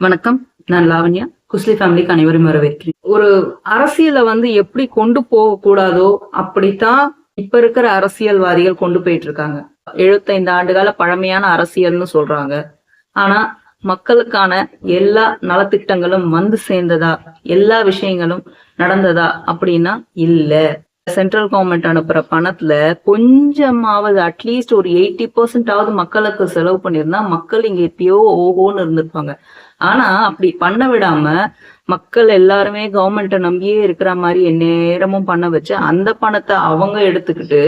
வணக்கம். நான் லாவண்யா. குஸ்லி ஃபேமிலிக்கு அனைவரும் வரவேற்கிறேன். ஒரு அரசியலை வந்து எப்படி கொண்டு போக கூடாதோ அப்படித்தான் இப்ப இருக்கிற அரசியல்வாதிகள் கொண்டு போயிட்டு இருக்காங்க எழுபத்தைந்து ஆண்டுகால பழமையான அரசியல்னு சொல்றாங்க. ஆனா மக்களுக்கான எல்லா நலத்திட்டங்களும் வந்து சேர்ந்ததா? எல்லா விஷயங்களும் நடந்ததா அப்படின்னா இல்ல. சென்ட்ரல் கவர்மெண்ட் அனுப்புற பணத்துல கொஞ்சமாவது அட்லீஸ்ட் ஒரு எயிட்டி பர்சன்டாவது மக்களுக்கு செலவு பண்ணியிருந்தா மக்கள் இங்க எப்பயோ ஓஹோன்னு இருந்திருப்பாங்க. ஆனா அப்படி பண்ண விடாம மக்கள் எல்லாருமே கவர்மெண்ட்டை நம்பியே இருக்கிற மாதிரி எந்நேரமும் பண்ண வச்சு அந்த பணத்தை அவங்க எடுத்துக்கிட்டு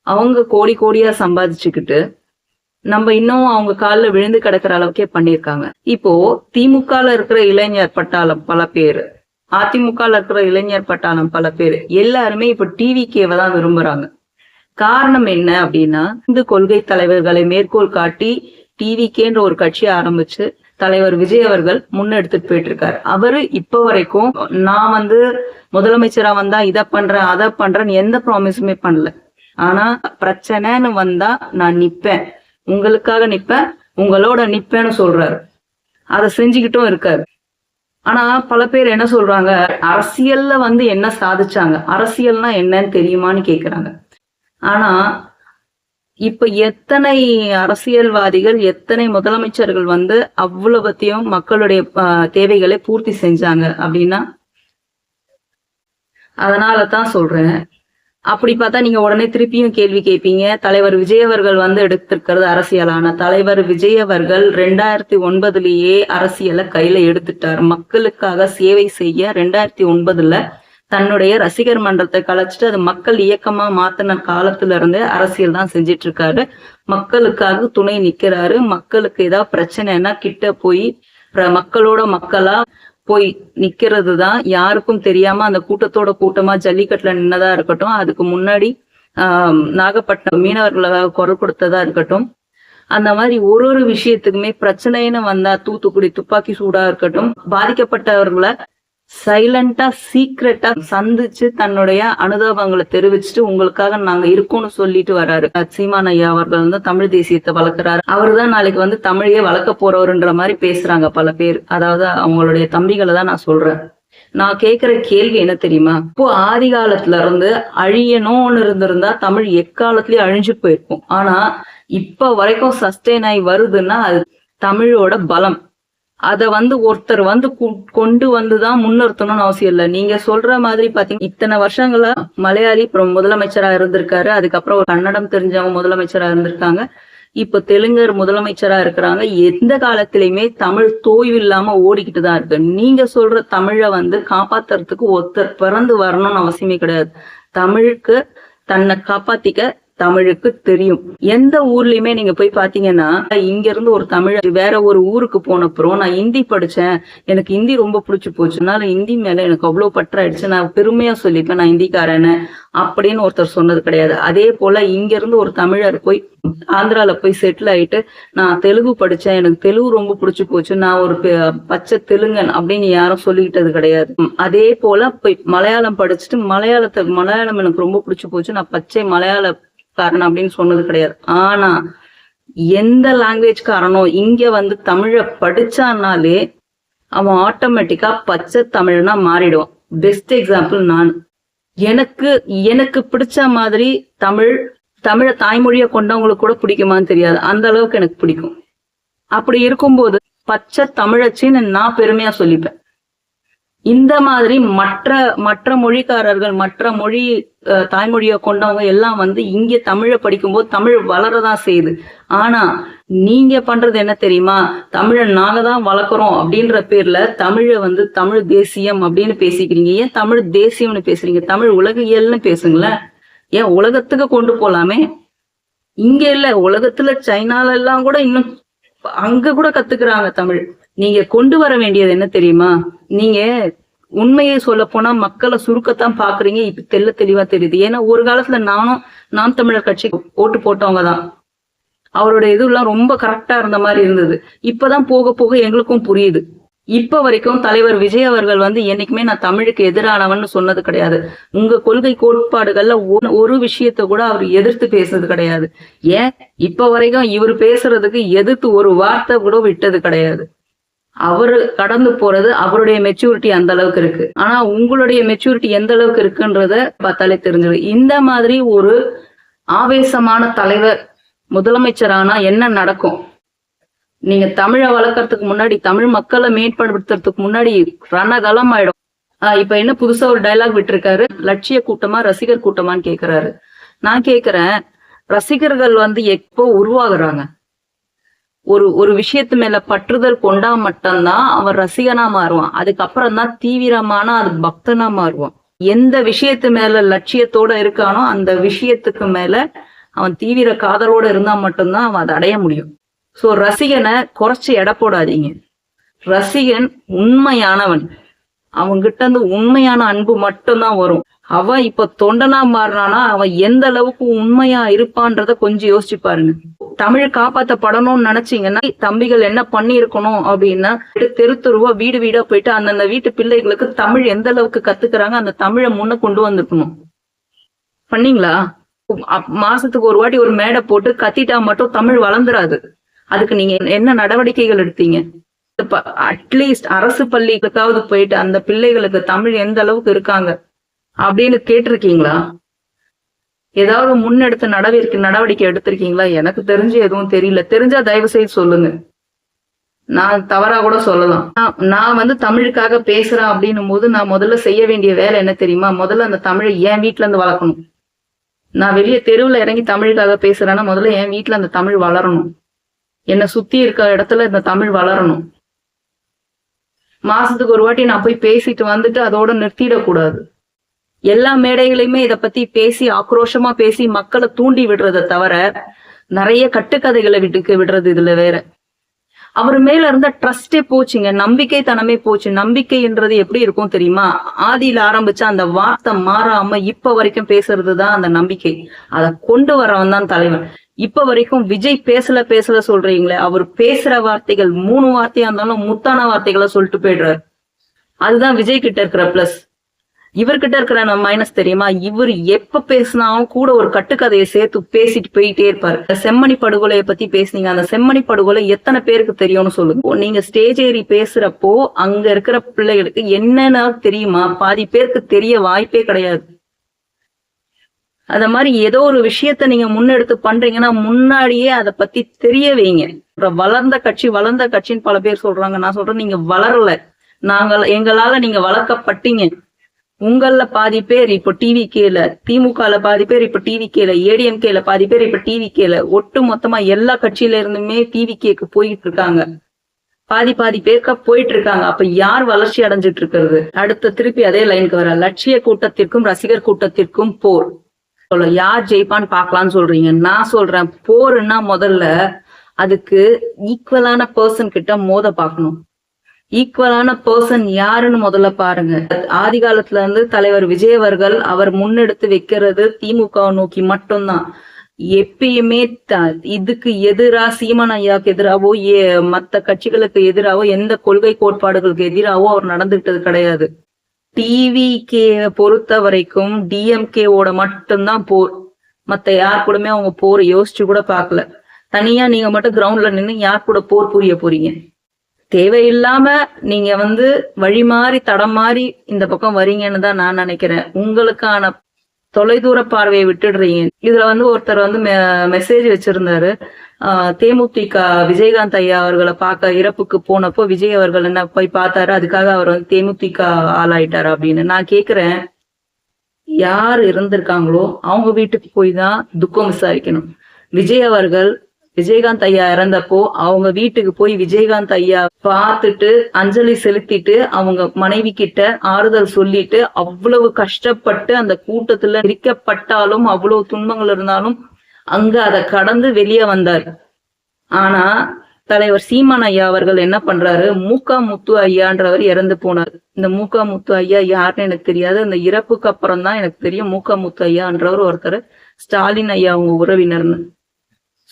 அவங்க கோடி கோடியா சம்பாதிச்சுக்கிட்டு நம்ம இன்னும் அவங்க காலில் விழுந்து கிடக்கிற அளவுக்கே பண்ணியிருக்காங்க. இப்போ திமுகல இருக்கிற இளைஞர் பட்டாளம் பல பேர். அதிமுக இருக்கிற இளைஞர் பட்டாளம் பல பேர். எல்லாருமே இப்ப டிவிகேவை தான் விரும்புறாங்க. காரணம் என்ன அப்படின்னா இந்து கொள்கை தலைவர்களை மேற்கோள் காட்டி டிவிகேன்ற ஒரு கட்சி ஆரம்பிச்சு தலைவர் விஜய் அவர்கள் முன்னெடுத்துட்டு போயிட்டு இருக்காரு அவரு இப்ப வரைக்கும் நான் வந்து முதலமைச்சரா வந்தா இதை பண்றேன் அதை பண்றேன்னு எந்த ப்ராமிஸுமே பண்ணல. ஆனா பிரச்சனைன்னு வந்தா நான் நிப்பேன். உங்களுக்காக நிப்பேன் உங்களோட நிப்பேன்னு சொல்றாரு. அதை செஞ்சுக்கிட்டும் இருக்காரு. ஆனா பல பேர் என்ன சொல்றாங்க? அரசியல்ல வந்து என்ன சாதிச்சாங்க? அரசியல்னா என்னன்னு தெரியுமான்னு கேக்குறாங்க. ஆனா இப்ப எத்தனை அரசியல்வாதிகள் எத்தனை முதலமைச்சர்கள் வந்து அவ்வளவத்தையும் மக்களுடைய தேவைகளை பூர்த்தி செஞ்சாங்க அப்படின்னா அதனால தான் சொல்றேன். அப்படி பார்த்தா நீங்க உடனே திருப்பியும் கேள்வி கேட்பீங்க. தலைவர் விஜய் அவர்கள் வந்து எடுத்திருக்கிறது அரசியலான. தலைவர் விஜய் அவர்கள் ரெண்டாயிரத்தி ஒன்பதுலயே அரசியலை கையில எடுத்துட்டார். மக்களுக்காக சேவை செய்ய ரெண்டாயிரத்தி ஒன்பதுல தன்னுடைய ரசிகர் மன்றத்தை கலைச்சிட்டு அது மக்கள் இயக்கமா மாத்தின காலத்துல இருந்தே அரசியல் தான் செஞ்சிட்டு இருக்காரு மக்களுக்காக துணை நிக்கிறாரு. மக்களுக்கு ஏதாவது பிரச்சனைனா கிட்ட போய் மக்களோட மக்களா போய் நிக்கிறது தான் யாருக்கும் தெரியாம அந்த கூட்டத்தோட கூட்டமா ஜல்லிக்கட்டுல நின்னதா இருக்கட்டும் அதுக்கு முன்னாடி ஆஹ் நாகப்பட்டினம் மீனவர்களாக குரல் கொடுத்ததா இருக்கட்டும். அந்த மாதிரி ஒரு ஒரு விஷயத்துக்குமே பிரச்சனைன்னு வந்தா தூத்துக்குடி துப்பாக்கி சூடா இருக்கட்டும் பாதிக்கப்பட்டவர்களை சைலண்டா சீக்ரெட்டா சந்திச்சு தன்னுடைய அனுதாபங்களை தெரிவிச்சுட்டு உங்களுக்காக நாங்க இருக்கோம்னு சொல்லிட்டு வராரு. சீமான் ஐயா அவர்கள் வந்து தமிழ் தேசியத்தை வளர்க்குறாரு. அவர்தான் நாளைக்கு வந்து தமிழையே வளர்க்க போறவருன்ற மாதிரி பேசுறாங்க பல பேர். அதாவது அவங்களுடைய தம்பிகளை தான் நான் சொல்றேன். நான் கேக்குற கேள்வி என்ன தெரியுமா? இப்போ ஆதி காலத்துல இருந்து அழியணும்னு இருந்திருந்தா தமிழ் எக்காலத்திலயும் அழிஞ்சு போயிருக்கும். ஆனா இப்ப வரைக்கும் சஸ்டெயின் ஆகி வருதுன்னா அது தமிழோட பலம். அதை வந்து ஒருத்தர் வந்து கு- கொண்டு வந்துதான் முன்னிறுத்தணும்னு அவசியம் இல்லை. நீங்க சொல்ற மாதிரி பாத்தீங்க இத்தனை வருஷங்களா மலையாளி அப்புறம் முதலமைச்சரா இருந்திருக்காரு. அதுக்கப்புறம் கன்னடம் தெரிஞ்சவங்க முதலமைச்சரா இருந்திருக்காங்க. இப்ப தெலுங்கர் முதலமைச்சரா இருக்கிறாங்க. எந்த காலத்திலயுமே தமிழ் தோய்வு இல்லாம ஓடிக்கிட்டு தான் இருக்கு. நீங்க சொல்ற தமிழை வந்து காப்பாத்துறதுக்கு ஒருத்தர் பிறந்து வரணும்னு அவசியமே கிடையாது. தமிழுக்கு தன்னை காப்பாத்திக்க தமிழுக்கு தெரியும். எந்த ஊர்லயுமே நீங்க போய் பாத்தீங்கன்னா இங்க இருந்து ஒரு தமிழ் வேற ஒரு ஊருக்கு போனப்புறம் நான் ஹிந்தி படிச்சேன். எனக்கு ஹிந்தி ரொம்ப பிடிச்சி போச்சுனால இந்தி ஹிந்தி மேல எனக்கு அவ்வளவு பற்றாயிடுச்சு. நான் பெருமையா சொல்லிப்பேன் நான் ஹிந்திக்காரன்னு அப்படின்னு ஒருத்தர் சொன்னது கிடையாது. அதே போல இங்க இருந்து ஒரு தமிழர் போய் ஆந்திரால போய் செட்டில் ஆயிட்டு நான் தெலுங்கு படிச்சேன். எனக்கு தெலுங்கு ரொம்ப பிடிச்சி போச்சு. நான் ஒரு பெ- பச்சை தெலுங்கன் அப்படின்னு யாரும் சொல்லிக்கிட்டது கிடையாது. அதே போல போய் மலையாளம் படிச்சுட்டு மலையாளத்தை மலையாளம் எனக்கு ரொம்ப பிடிச்சி போச்சு. நான் பச்சை காரணம் அப்படின்னு சொன்னது கிடையாது. ஆனா எந்த லாங்குவேஜ்காரனோ இங்க வந்து தமிழை படிச்சானாலே அவன் ஆட்டோமேட்டிக்கா பச்சை தமிழ்னா மாறிடுவான். பெஸ்ட் எக்ஸாம்பிள் நான். எனக்கு எனக்கு பிடிச்ச மாதிரி தமிழ் தமிழை தாய்மொழியை கொண்டவங்களுக்கு கூட பிடிக்குமான்னு தெரியாது. அந்த அளவுக்கு எனக்கு பிடிக்கும். அப்படி இருக்கும்போது பச்சை தமிழச்சின்னு நான் பெருமையா சொல்லிப்பேன். இந்த மாதிரி மற்ற மற்ற மொழிக்காரர்கள் மற்ற மொழி அஹ், தாய்மொழியை கொண்டவங்க எல்லாம் வந்து இங்க தமிழை படிக்கும்போது தமிழ் வளரதான் செய்யுது. ஆனா நீங்க பண்றது என்ன தெரியுமா? தமிழை நாங்க தான் வளர்க்குறோம் அப்படின்ற பேர்ல தமிழை வந்து தமிழ் தேசியம் அப்படின்னு பேசிக்கிறீங்க. ஏன் தமிழ் தேசியம்னு பேசுறீங்க? தமிழ் உலகியல்னு பேசுங்களேன். ஏன் உலகத்துக்கு கொண்டு போலாமே? இங்க இல்ல உலகத்துல சைனால எல்லாம் கூட இன்னும் அங்க கூட கத்துக்கிறாங்க தமிழ். நீங்க கொண்டு வர வேண்டியது என்ன தெரியுமா? நீங்க உண்மையை சொல்ல போனா மக்களை சுருக்கத்தான் பாக்குறீங்க. இப்ப தெள்ள தெளிவா தெரியுது. ஏன்னா ஒரு காலத்துல நானும் நாம் தமிழர் கட்சி ஓட்டு போட்டவங்க தான் அவரோட இதெல்லாம் ரொம்ப கரெக்டா இருந்த மாதிரி இருந்தது. இப்பதான் போக போக எங்களுக்கும் புரியுது. இப்ப வரைக்கும் தலைவர் விஜய் அவர்கள் வந்து என்னைக்குமே நான் தமிழுக்கு எதிரானவன்னு சொன்னது கிடையாது. உங்க கொள்கை கோட்பாடுகள்ல ஒரு- ஒரு விஷயத்த கூட அவர் எதிர்த்து பேசுறது கிடையாது. ஏன்? இப்ப வரைக்கும் இவர் பேசுறதுக்கு எதிர்த்து ஒரு வார்த்தை கூட விட்டது கிடையாது. அவரு கடந்து போறது அவருடைய மெச்சூரிட்டி அந்த அளவுக்கு இருக்கு. ஆனா உங்களுடைய மெச்சூரிட்டி எந்த அளவுக்கு இருக்குன்றத பார்த்தாலே தெரிஞ்சிடும். இந்த மாதிரி ஒரு ஆவேசமான தலைவர் முதலமைச்சரானா என்ன நடக்கும்? நீங்க தமிழை வளர்க்கறதுக்கு முன்னாடி தமிழ் மக்களை மேம்படுத்துறதுக்கு முன்னாடி ரணகலம் ஆயிடும். ஆஹ் இப்ப என்ன புதுசா ஒரு டயலாக் விட்டுருக்காரு. லட்சிய கூட்டமா ரசிகர் கூட்டமான்னு கேக்குறாரு. நான் கேக்குறேன் ரசிகர்கள் வந்து எப்போ உருவாகுறாங்க? ஒரு ஒரு விஷயத்து மேல பற்றுதல் கொண்டா மட்டும்தான் அவன் ரசிகனா மாறுவான். அதுக்கப்புறம் தான் தீவிரமான அது பக்தனா மாறுவான். எந்த விஷயத்து மேல லட்சியத்தோட இருக்கானோ அந்த விஷயத்துக்கு மேல அவன் தீவிர காதலோட இருந்தா மட்டும்தான் அவன் அதை அடைய முடியும். சோ ரசிகனை குறைச்சு எடை போடாதீங்க. ரசிகன் உண்மையானவன். அவன்கிட்ட இருந்து உண்மையான அன்பு மட்டும்தான் வரும். அவன் இப்ப தொண்டனா மாறினானா அவன் எந்த அளவுக்கு உண்மையா இருப்பான்றத கொஞ்சம் யோசிச்சு பாருங்க. தமிழ் காப்பாத்தப்படணும்னு நினைச்சீங்கன்னா தம்பிகள் என்ன பண்ணி இருக்கணும் அப்படின்னா தெரு தெருவா வீடு வீடா போயிட்டு அந்தந்த வீட்டு பிள்ளைகளுக்கு தமிழ் எந்த அளவுக்கு கத்துக்கிறாங்க அந்த தமிழை முன்ன கொண்டு வந்திருக்கணும். பண்ணீங்களா? மாசத்துக்கு ஒரு வாட்டி ஒரு மேடை போட்டு கத்திட்டா மட்டும் தமிழ் வளர்ந்துராது. அதுக்கு நீங்க என்ன நடவடிக்கைகள் எடுத்தீங்க? அட்லீஸ்ட் அரசு பள்ளிகளுக்காவது போயிட்டு அந்த பிள்ளைகளுக்கு தமிழ் எந்த அளவுக்கு இருக்காங்க? அப்படின்னு கேட்டிருக்கீங்களா? ஏதாவது முன்னெடுத்த நடவடிக்கை நடவடிக்கை எடுத்திருக்கீங்களா? எனக்கு தெரிஞ்சு எதுவும் தெரியல. தெரிஞ்சா தயவு செய்து சொல்லுங்க. நான் தவறா கூட சொல்லலாம். நான்- வந்து தமிழுக்காக பேசுறேன் அப்படின்னும் போது நான் முதல்ல செய்ய வேண்டிய வேலை என்ன தெரியுமா? முதல்ல அந்த தமிழை என் வீட்டுல இருந்து வளர்க்கணும். நான் வெளியே தெருவுல இறங்கி தமிழுக்காக பேசுறேன்னா முதல்ல என் வீட்டுல அந்த தமிழ் வளரணும். என்னை சுத்தி இருக்க இடத்துல இந்த தமிழ் வளரணும். மாசத்துக்கு ஒரு வாட்டி நான் போய் பேசிட்டு வந்துட்டு அதோட நிறுத்திடக்கூடாது. எல்லா மேடைகளையுமே இத பத்தி பேசி ஆக்ரோஷமா பேசி மக்களை தூண்டி விடுறதை தவிர நிறைய கட்டுக்கதைகளை விட்டு விடுறது இதுல வேற. அவர் மேல இருந்த ட்ரஸ்டே போச்சுங்க. நம்பிக்கை தனமே போச்சு நம்பிக்கைன்றது எப்படி இருக்கும் தெரியுமா? ஆதியில ஆரம்பிச்ச அந்த வார்த்தை மாறாம இப்ப வரைக்கும் பேசுறதுதான் அந்த நம்பிக்கை. அதை கொண்டு வரவன் தான் தலைவன். இப்ப வரைக்கும் விஜய் பேசல பேசல சொல்றீங்களே அவர் பேசுற வார்த்தைகள் மூணு வார்த்தையா இருந்தாலும் முத்தான வார்த்தைகளை சொல்லிட்டு போயிடுறாரு. அதுதான் விஜய் கிட்ட இருக்கிற பிளஸ் இவர்கிட்ட இருக்கிற நம்ம மைனஸ் தெரியுமா? இவர் எப்ப பேசினாலும் கூட ஒரு கட்டுக்கதையை சேர்த்து பேசிட்டு போயிட்டே இருப்பாரு. செம்மணி படுகொலையை பத்தி பேசுனீங்க. அந்த செம்மணி படுகொலை எத்தனை பேருக்கு தெரியும்னு சொல்லுங்க. நீங்க ஸ்டேஜ் ஏறி பேசுறப்போ அங்க இருக்கிற பிள்ளைகளுக்கு என்னென்ன தெரியுமா? பாதி பேருக்கு தெரிய வாய்ப்பே கிடையாது. அத மாதிரி ஏதோ ஒரு விஷயத்த நீங்க முன்னெடுத்து பண்றீங்கன்னா முன்னாடியே அதை பத்தி தெரிய வைங்க. வளர்ந்த கட்சி வளர்ந்த கட்சின்னு பல பேர் சொல்றாங்க. நான் சொல்றேன் நீங்க வளரல. நாங்கள் எங்களால நீங்க வளர்க்கப்பட்டீங்க. உங்கள பாதி பேர் இப்போ டிவி கேல திமுகல பாதி பேர் இப்ப டிவி கேல ஏடிஎம்கேல பாதி பேர் இப்ப டிவி கேல ஒட்டு மொத்தமா எல்லா கட்சியில இருந்துமே டிவி கேக்கு போயிட்டு இருக்காங்க பாதி பாதி பேருக்கா போயிட்டு இருக்காங்க அப்ப யார் வளர்ச்சி அடைஞ்சிட்டு இருக்கிறது அடுத்த திருப்பி அதே லைனுக்கு வர லட்சிய கூட்டத்திற்கும் ரசிகர் கூட்டத்திற்கும் போர். சொல்ல யார் ஜெயிப்பான்னு பாக்கலாம்னு சொல்றீங்க. நான் சொல்றேன் போர்னா முதல்ல அதுக்கு ஈக்குவலான பர்சன் கிட்ட மோத பாக்கணும் ஈக்குவலான பர்சன் யாருன்னு முதல்ல பாருங்க. ஆதி காலத்துல இருந்து தலைவர் விஜய் அவர்கள் அவர் முன்னெடுத்து வைக்கிறது திமுக நோக்கி மட்டும்தான். எப்பயுமே த- இதுக்கு எதிரா சீமான் ஐயாவுக்கு எதிராவோ ஏ- கட்சிகளுக்கு எதிராவோ எந்த கொள்கை கோட்பாடுகளுக்கு எதிராவோ அவர் நடந்துகிட்டது கிடையாது. டிவிகே பொறுத்த வரைக்கும் டிஎம்கேவோட மட்டும்தான் போர். மத்த யார் கூடமே அவங்க போர் யோசிச்சு கூட பார்க்கல. தனியா நீங்க மட்டும் கிரவுண்ட்ல நின்று யார் கூட போர் புரிய போறீங்க? தேவையில்லாம நீங்க வந்து வழி மாறி தடம் மாறி இந்த பக்கம் வரீங்கன்னு தான் நான் நினைக்கிறேன். உங்களுக்கான தொலைதூர பார்வையை விட்டுடுறீங்க. இதுல வந்து ஒருத்தர் வந்து மெசேஜ் வச்சிருந்தாரு. ஆஹ் தேமுதிக விஜயகாந்த் ஐயா அவர்களை பார்க்க இறப்புக்கு போனப்போ விஜய் அவர்கள் என்ன போய் பார்த்தாரு? அதுக்காக அவர் வந்து தேமுதிக ஆளாயிட்டாரு அப்படின்னு. நான் கேக்குறேன் யார் இருந்திருக்காங்களோ அவங்க வீட்டுக்கு போய் தான் துக்கம் விசாரிக்கணும். விஜய் அவர்கள் விஜயகாந்த் ஐயா இறந்தப்போ அவங்க வீட்டுக்கு போய் விஜயகாந்த் ஐயா பார்த்துட்டு அஞ்சலி செலுத்திட்டு அவங்க மனைவி கிட்ட ஆறுதல் சொல்லிட்டு அவ்வளவு கஷ்டப்பட்டு அந்த கூட்டத்துல இருக்கப்பட்டாலும் அவ்வளவு துன்பங்கள் இருந்தாலும் அங்க அதை கடந்து வெளியே வந்தார். ஆனா தலைவர் சீமான் ஐயா அவர்கள் என்ன பண்றாரு? மூக்கா முத்து ஐயான்றவர் இறந்து போனார். இந்த மூக்கா முத்து ஐயா யாருன்னு எனக்கு தெரியாது. அந்த இறப்புக்கு அப்புறம் தான் எனக்கு தெரியும். மூக்கா முத்து ஐயான்றவர் ஒருத்தர் ஸ்டாலின் ஐயா அவங்க உறவினர்னு.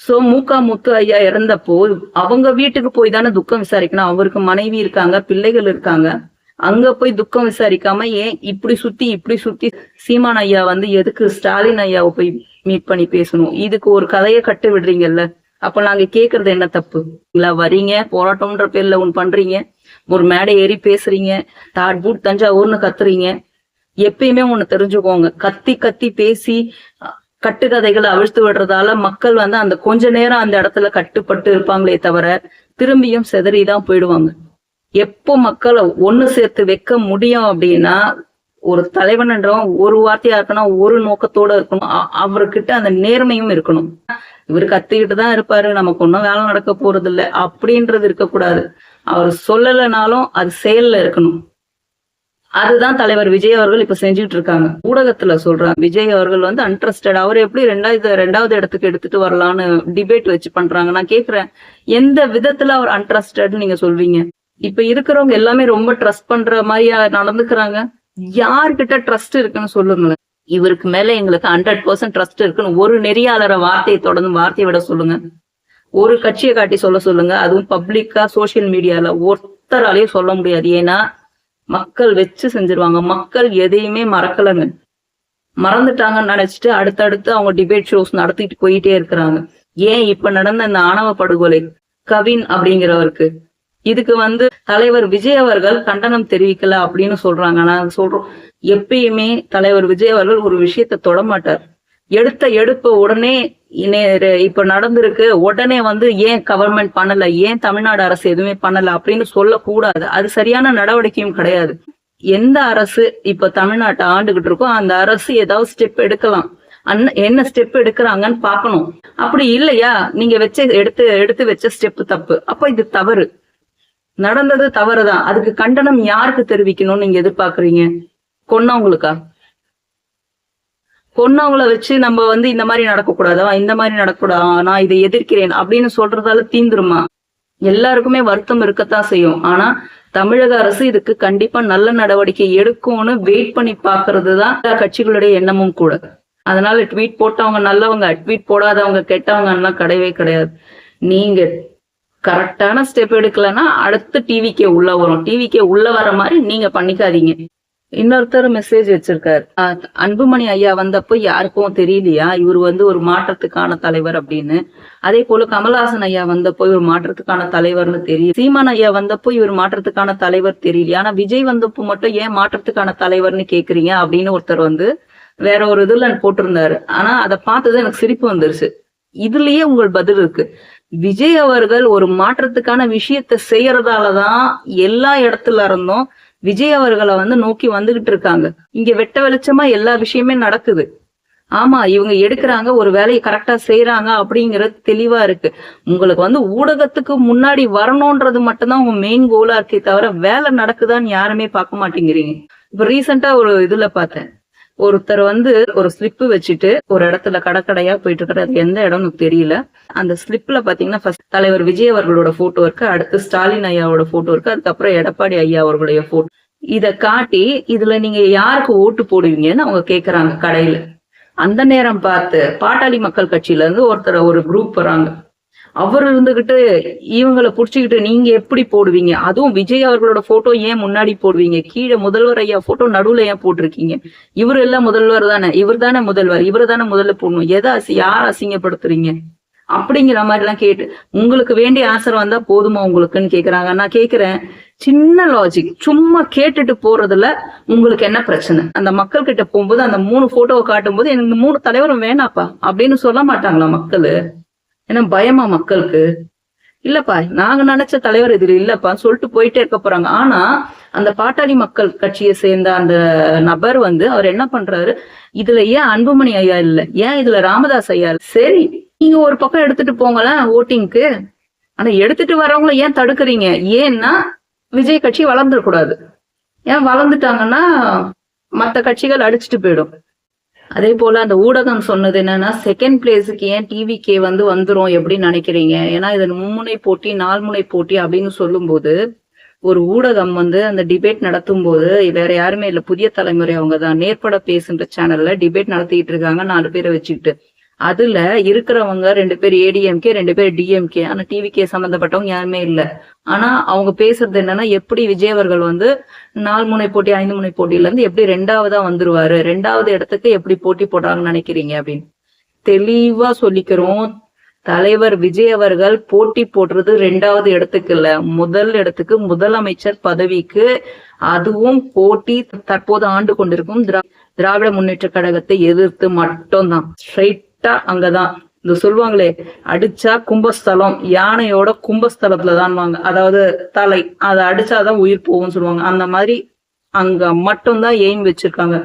சோ மூக்கா முத்து ஐயா இறந்தப்போ அவங்க வீட்டுக்கு போய் தானே துக்கம் விசாரிக்கணும். அவருக்கு மனைவி இருக்காங்க பிள்ளைகள் இருக்காங்க. அங்க போய் துக்கம் விசாரிக்காம ஏன் இப்படி சுத்தி இப்படி சுத்தி சீமான் ஐயா வந்து எதுக்கு ஸ்டாலின் ஐயாவை போய் மீட் பண்ணி பேசணும்? இதுக்கு ஒரு கதையை கட்டு விடுறீங்கல்ல. அப்ப நாங்க கேக்குறது என்ன தப்பு? இல்ல வரீங்க போராட்டம்ன்ற பேர்ல ஒன்று பண்றீங்க. ஒரு மேடை ஏறி பேசுறீங்க. தாட்பூட் தஞ்சாவூர்னு கத்துறீங்க. எப்பயுமே ஒண்ணு தெரிஞ்சுக்கோங்க. கத்தி கத்தி பேசி கட்டுக்கதைகளை அவிழ்த்து விடுறதால மக்கள் வந்து அந்த கொஞ்ச நேரம் அந்த இடத்துல கட்டுப்பட்டு இருப்பாங்களே தவிர திரும்பியும் சிதறிதான் போயிடுவாங்க. எப்போ மக்களை ஒண்ணு சேர்த்து வைக்க முடியும் அப்படின்னா ஒரு தலைவன்ன்றவன் ஒரு வார்த்தையா இருக்கணும் ஒரு நோக்கத்தோட இருக்கணும். அவர்கிட்ட அந்த நேர்மையும் இருக்கணும். இவர் கத்திக்கிட்டு தான் இருப்பாரு நமக்கு ஒன்றும் வேலை நடக்க போறது இல்லை அப்படின்றது இருக்கக்கூடாது. அவர் சொல்லலைனாலும் அது செயல்ல இருக்கணும். அதுதான் தலைவர் விஜய் அவர்கள் இப்ப செஞ்சுட்டு இருக்காங்க ஊடகத்துல சொல்றாங்க விஜய் அவர்கள் வந்து அன்ட்ரஸ்டட் அவர் எப்படி ரெண்டாவது ரெண்டாவது இடத்துக்கு எடுத்துட்டு வரலான்னு டிபேட் வச்சு பண்றாங்க. நான் கேக்குறேன் எந்த விதத்துல அவர் அன்ட்ரஸ்டட் நீங்க சொல்வீங்க? இப்ப இருக்கிறவங்க எல்லாமே ரொம்ப ட்ரஸ்ட் பண்ற மாதிரியா நடந்துக்கிறாங்க. யார்கிட்ட ட்ரஸ்ட் இருக்குன்னு சொல்லுங்களேன். இவருக்கு மேல எங்களுக்கு ஹண்ட்ரட் பர்சன்ட் ட்ரஸ்ட் இருக்குன்னு ஒரு நெறியாளர வார்த்தையை தொடர்ந்து வார்த்தையை விட சொல்லுங்க. ஒரு கட்சியை காட்டி சொல்ல சொல்லுங்க. அதுவும் பப்ளிக்கா சோசியல் மீடியால ஒருத்தராலையும் சொல்ல முடியாது. ஏன்னா மக்கள் வச்சு செஞ்சிருவாங்க. மக்கள் எதையுமே மறக்கலங்க. மறந்துட்டாங்கன்னு நினைச்சிட்டு அடுத்தடுத்து அவங்க டிபேட் ஷோஸ் நடத்திட்டு போயிட்டே இருக்கிறாங்க. ஏன் இப்ப நடந்த இந்த ஆணவ படுகொலை கவின் அப்படிங்கிறவருக்கு? இதுக்கு வந்து தலைவர் விஜய் அவர்கள் கண்டனம் தெரிவிக்கல அப்படின்னு சொல்றாங்க. நான் சொல்றோம் எப்பயுமே தலைவர் விஜய் அவர்கள் ஒரு விஷயத்த தொடமாட்டார் எடுத்த எடுப்பு உடனே இப்ப நடந்திருக்கு. உடனே வந்து ஏன் கவர்மெண்ட் பண்ணல? ஏன் தமிழ்நாடு அரசு எதுவுமே பண்ணல? அப்படின்னு சொல்லக்கூடாது. அது சரியான நடவடிக்கையும் கிடையாது. எந்த அரசு இப்ப தமிழ்நாட்டை ஆண்டுகிட்டு இருக்கோ அந்த அரசு ஏதாவது ஸ்டெப் எடுக்கலாம். என்ன ஸ்டெப் எடுக்கிறாங்கன்னு பாக்கணும் அப்படி இல்லையா? நீங்க வச்ச எடுத்து எடுத்து வச்ச ஸ்டெப் தப்பு. அப்ப இது தவறு. நடந்தது தவறுதான். அதுக்கு கண்டனம் யாருக்கு தெரிவிக்கணும்னு நீங்க எதிர்பார்க்கறீங்க? கொன்னவங்களுக்கா பொண்ணவங்களை வச்சு நம்ம வந்து இந்த மாதிரி நடக்கக்கூடாதா? இந்த மாதிரி நடக்கக்கூடாதா நான் இதை எதிர்க்கிறேன் அப்படின்னு சொல்றதால தீந்துருமா? எல்லாருக்குமே வருத்தம் இருக்கத்தான் செய்யும். ஆனா தமிழக அரசு இதுக்கு கண்டிப்பா நல்ல நடவடிக்கை எடுக்கும்னு வெயிட் பண்ணி பாக்குறது தான் கட்சிகளுடைய எண்ணமும் கூட. அதனால ட்வீட் போட்டவங்க நல்லவங்க ட்வீட் போடாதவங்க கெட்டவங்க எல்லாம் கிடையவே கிடையாது. நீங்க கரெக்டான ஸ்டெப் எடுக்கலன்னா அடுத்து டிவிக்கே உள்ள வரும். டிவிக்கே உள்ள வர மாதிரி நீங்க பண்ணிக்காதீங்க. இன்னொருத்தர் மெசேஜ் வச்சிருக்காரு. அஹ் அன்புமணி ஐயா வந்தப்போ யாருக்கும் தெரியலையா? இவர் வந்து ஒரு மாற்றத்துக்கான தலைவர் அப்படின்னு. அதே போல கமலஹாசன் ஐயா வந்தப்போ இவர் மாற்றத்துக்கான தலைவர்னு தெரியும். சீமான் ஐயா வந்தப்போ இவர் மாற்றத்துக்கான தலைவர் தெரியலையா? ஆனா விஜய் வந்தப்போ மட்டும் ஏன் மாற்றத்துக்கான தலைவர்னு கேக்குறீங்க அப்படின்னு ஒருத்தர் வந்து வேற ஒரு இதுல போட்டிருந்தாரு. ஆனா அதை பார்த்தது எனக்கு சிரிப்பு வந்துருச்சு. இதுலயே உங்கள் பதில் இருக்கு. விஜய் அவர்கள் ஒரு மாற்றத்துக்கான விஷயத்த செய்யறதாலதான் எல்லா இடத்துல இருந்தும் விஜய் அவர்களை வந்து நோக்கி வந்துகிட்டு இருக்காங்க. இங்க வெட்ட வெளிச்சமா எல்லா விஷயமே நடக்குது. ஆமா இவங்க எடுக்கிறாங்க ஒரு வேலையை கரெக்டா செய்யறாங்க அப்படிங்கறது தெளிவா இருக்கு. உங்களுக்கு வந்து ஊடகத்துக்கு முன்னாடி வரணும்ன்றது மட்டும்தான் உங்க மெயின் கோலா இருக்கே தவிர வேலை நடக்குதான்னு யாருமே பார்க்க மாட்டேங்கிறீங்க. இப்ப ரீசெண்டா ஒரு இதுல பார்த்தேன். ஒருத்தர் வந்து ஒரு ஸ்லிப் வச்சுட்டு ஒரு இடத்துல கடற்கடையா போயிட்டு இருக்காரு அது எந்த இடம்னு தெரியல. அந்த ஸ்லிப்ல பாத்தீங்கன்னா ஃபர்ஸ்ட் தலைவர் விஜய் அவர்களோட போட்டோ இருக்கு. அடுத்து ஸ்டாலின் ஐயாவோட போட்டோ இருக்கு. அதுக்கப்புறம் எடப்பாடி ஐயா அவர்களுடைய போட்டோ இத காட்டி இதுல நீங்க யாருக்கு ஓட்டு போடுவீங்கன்னு அவங்க கேக்குறாங்க கடையில. அந்த நேரம் பார்த்து பாட்டாளி மக்கள் கட்சியில இருந்து ஒருத்தர் ஒரு குரூப் வராங்க. அவர் இருந்துகிட்டு இவங்களை புடிச்சுக்கிட்டு நீங்க எப்படி போடுவீங்க? அதுவும் விஜய் அவர்களோட போட்டோ ஏன் முன்னாடி போடுவீங்க? கீழே முதல்வர் ஐயா போட்டோ நடுவுல ஏன் போட்டிருக்கீங்க? இவர் எல்லாம் முதல்வர் தானே? இவர் தானே முதல்வர். இவர் தானே முதல்ல போடணும். எதை அசி யார் அசிங்கப்படுத்துறீங்க? அப்படிங்கிற மாதிரி எல்லாம் கேட்டு உங்களுக்கு வேண்டிய ஆசிரம் வந்தா போதுமா உங்களுக்குன்னு கேக்குறாங்க. நான் கேக்குறேன் சின்ன லாஜிக் சும்மா கேட்டுட்டு போறதுல உங்களுக்கு என்ன பிரச்சனை? அந்த மக்கள் கிட்ட போகும்போது அந்த மூணு போட்டோவை காட்டும்போது எனக்கு மூணு தலைவரும் வேணாப்பா அப்படின்னு சொல்ல மாட்டாங்களா மக்கள்? ஏன்னா பயமா மக்களுக்கு. இல்லப்பா நாங்க நினைச்ச தலைவர் இதுல இல்லப்பா சொல்லிட்டு போயிட்டே இருக்க போறாங்க. ஆனா அந்த பாட்டாளி மக்கள் கட்சியை சேர்ந்த அந்த நபர் வந்து அவர் என்ன பண்றாரு? இதுல ஏன் அன்புமணி ஐயா இல்ல? ஏன் இதுல ராமதாஸ் ஐயா சரி நீங்க ஒரு பக்கம் எடுத்துட்டு போங்களேன் ஓட்டிங்க்கு. ஆனா எடுத்துட்டு வரவங்களை ஏன் தடுக்குறீங்க? ஏன்னா விஜய் கட்சி வளர்ந்துடக்கூடாது. ஏன் வளர்ந்துட்டாங்கன்னா மத்த கட்சிகள் அடிச்சுட்டு போயிடும். அதே போல அந்த ஊடகம் சொன்னது என்னன்னா செகண்ட் பிளேஸுக்கு ஏன் டிவிகே வந்து வந்துரும் எப்படின்னு நினைக்கிறீங்க? ஏன்னா இது மும்முனை போட்டி நால்முனை போட்டி அப்படின்னு சொல்லும்போது ஒரு ஊடகம் வந்து அந்த டிபேட் நடத்தும் போது வேற யாருமே இல்ல புதிய தலைமுறை அவங்க தான் நேர்பட பேசுன்ற சேனல்ல டிபேட் நடத்திக்கிட்டு இருக்காங்க நாலு பேரை வச்சுக்கிட்டு. அதுல இருக்கிறவங்க ரெண்டு பேர் ஏடிஎம்கே ரெண்டு பேர் டிஎம்கே ஆனா டிவிகே சம்பந்தப்பட்டவங்க யாருமே இல்ல. ஆனா அவங்க பேசுறது என்னன்னா எப்படி விஜய் அவர்கள் வந்து நாலு முனை போட்டி ஐந்து முனை போட்டியில இருந்து எப்படி ரெண்டாவதா வந்துருவாரு? ரெண்டாவது இடத்துக்கு எப்படி போட்டி போடுறாங்கன்னு நினைக்கிறீங்க அப்படின்னு. தெளிவா சொல்லிக்கிறோம். தலைவர் விஜய் அவர்கள் போட்டி போடுறது ரெண்டாவது இடத்துக்கு இல்ல. முதல் இடத்துக்கு முதலமைச்சர் பதவிக்கு அதுவும் போட்டி தற்போது ஆண்டு கொண்டிருக்கும் திரா- திராவிட முன்னேற்ற கழகத்தை எதிர்த்து மட்டும்தான். கரெக்டா அங்கதான். இந்த சொல்லுவாங்களே அடிச்சா கும்பஸ்தலம் யானையோட கும்பஸ்தலத்துல தான் வாங்க அதாவது தலை அதை அடிச்சாதான் உயிர் போகும்னு சொல்லுவாங்க. அந்த மாதிரி அங்க மட்டும்தான் எய்ம் வச்சிருக்காங்க.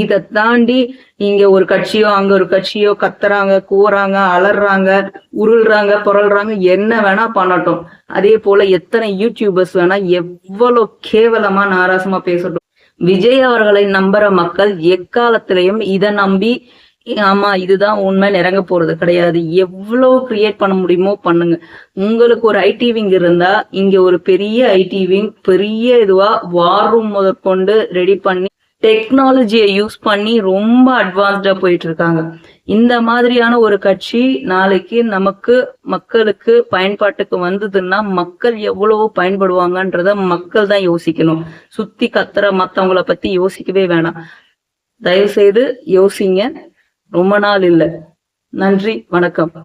இதை தாண்டி இங்க ஒரு கட்சியோ அங்க ஒரு கட்சியோ கத்துறாங்க கூறாங்க அலறாங்க உருள்றாங்க புரள்றாங்க என்ன வேணா பண்ணட்டும். அதே போல எத்தனை யூடியூபர்ஸ் வேணா எவ்வளவு கேவலமா நாராசமா பேசட்டும். விஜய் அவர்களை நம்புற மக்கள் எக்காலத்திலையும் இதை நம்பி ஆமா இதுதான் உண்மை இறங்க போறது கிடையாது. எவ்வளவு கிரியேட் பண்ண முடியுமோ பண்ணுங்க. உங்களுக்கு ஒரு ஐடி விங் இருந்தா இங்க ஒரு பெரிய ஐடி விங் பெரிய இதுவா வார் ரூம் முதற்கொண்டு ரெடி பண்ணி டெக்னாலஜியை யூஸ் பண்ணி ரொம்ப அட்வான்ஸ்டா போயிட்டு இருக்காங்க இந்த மாதிரியான ஒரு கட்சி நாளைக்கு நமக்கு மக்களுக்கு பயன்பாட்டுக்கு வந்ததுன்னா மக்கள் எவ்வளவு பயன்படுவாங்கன்றத மக்கள் தான் யோசிக்கணும். சுத்தி கத்துற மத்தவங்களை பத்தி யோசிக்கவே வேணாம். தயவு செய்து யோசிங்க. ரொம்ப நாள் இல்லை. நன்றி வணக்கம்.